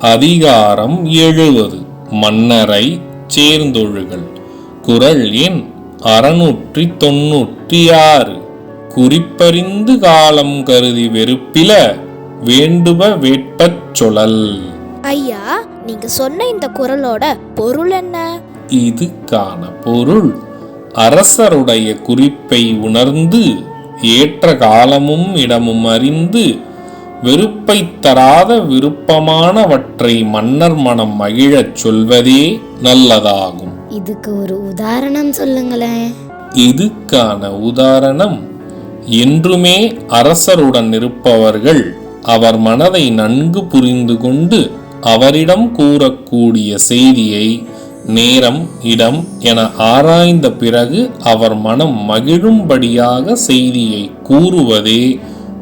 அதிகாரம் எழுவது மன்னரை சேர்ந்தொழுகள் குரல் எண் அறுநூற்றி தொன்னூற்றி ஆறு குறிப்பறிந்து காலம் கருதி வெறுப்பில வேண்டுப வேட்பச் சொலல் ஐயா நீங்க சொன்ன இந்த குரலோட பொருள் என்ன? இதுக்கான பொருள். அரசருடைய குறிப்பை உணர்ந்து ஏற்ற காலமும் இடமும் அறிந்து வெறுப்பை தராத விருப்பமானவற்றை மன்னர் மனம் மகிழச் சொல்வதே நல்லதாகும். இதுக்கு ஒரு உதாரணம் சொல்லுங்களேன். இதுக்கான உதாரணம்? என்றுமே அரசருடன் இருப்பவர்கள் அவர் மனதை நன்கு புரிந்து கொண்டு அவரிடம் கூறக்கூடிய செய்தியை நேரம் இடம் என ஆராய்ந்த பிறகு அவர் மனம் மகிழும்படியாக செய்தியை கூறுவதே